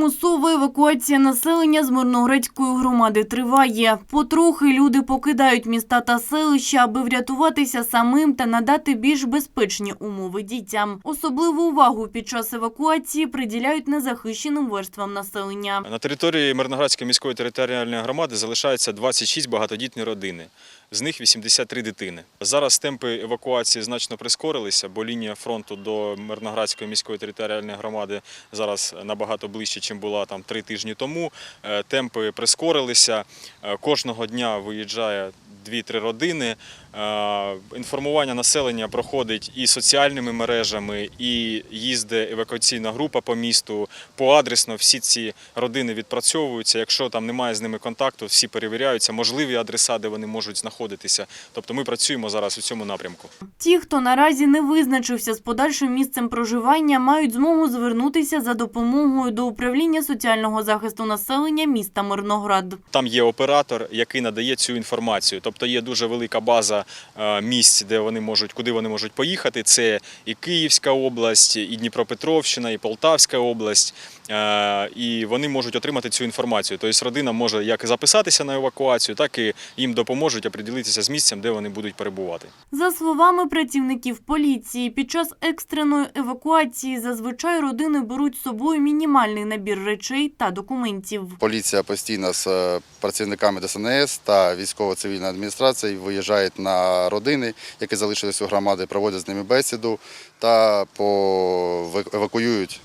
Примусова евакуація населення з Мирноградської громади триває. Потрохи люди покидають міста та селища, аби врятуватися самим та надати більш безпечні умови дітям. Особливу увагу під час евакуації приділяють незахищеним верствам населення. На території Мирноградської міської територіальної громади залишається 26 багатодітні родини. З них 83 дитини. Зараз темпи евакуації значно прискорилися, бо лінія фронту до Мирноградської міської територіальної громади зараз набагато ближче, ніж була там три тижні тому. Е, Темпи прискорилися. Е, Кожного дня виїжджає 2-3 родини. Е, Інформування населення проходить і соціальними мережами, і їздить евакуаційна група по місту. Поадресно всі ці родини відпрацьовуються. Якщо там немає з ними контакту, всі перевіряються, можливі адреса, де вони можуть знаходитися. Тобто ми працюємо зараз у цьому напрямку. Ті, хто наразі не визначився з подальшим місцем проживання, мають змогу звернутися за допомогою до управління соціального захисту населення міста Мирноград. Там є оператор, який надає цю інформацію. Тобто є дуже велика база е, місць, де вони можуть, куди вони можуть поїхати. Це і Київська область, і Дніпропетровщина, і Полтавська область. Е, І вони можуть отримати цю інформацію. Тобто родина може як записатися на евакуацію, так і їм допоможуть оприділитися з місцем, де вони будуть перебувати. За словами працівників поліції, під час екстреної евакуації зазвичай родини беруть з собою мінімальний набір речей та документів. Поліція постійно з е, працівниками ДСНС та військово-цивільної адміністрації виїжджають на родини, які залишились у громади, проводять з ними бесіду та евакуюють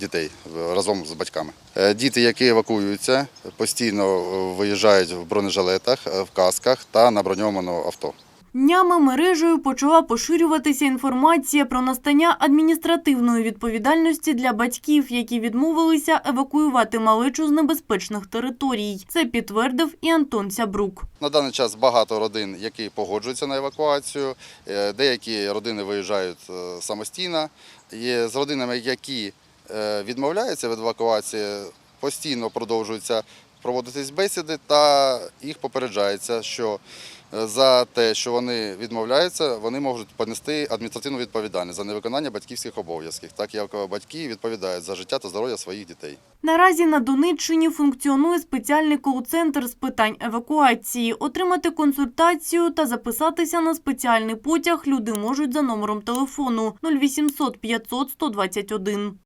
дітей разом з батьками. Е, Діти, які евакуюються, постійно виїжджають в бронежилетах, е, в касках та на броньованому авто. Днями мережею почала поширюватися інформація про настання адміністративної відповідальності для батьків, які відмовилися евакуювати малечу з небезпечних територій. Це підтвердив і Антон Сябрук. На даний час багато родин, які погоджуються на евакуацію. Е, Деякі родини виїжджають е, самостійно. Є з родинами, які е, відмовляються від евакуації, постійно продовжуються проводитись бесіди, та їх попереджається, що е, за те, що вони відмовляються, вони можуть понести адміністративну відповідальність за невиконання батьківських обов'язків, так як батьки відповідають за життя та здоров'я своїх дітей. Наразі на Донеччині функціонує спеціальний кол-центр з питань евакуації. Отримати консультацію та записатися на спеціальний потяг люди можуть за номером телефону 0800 500 121.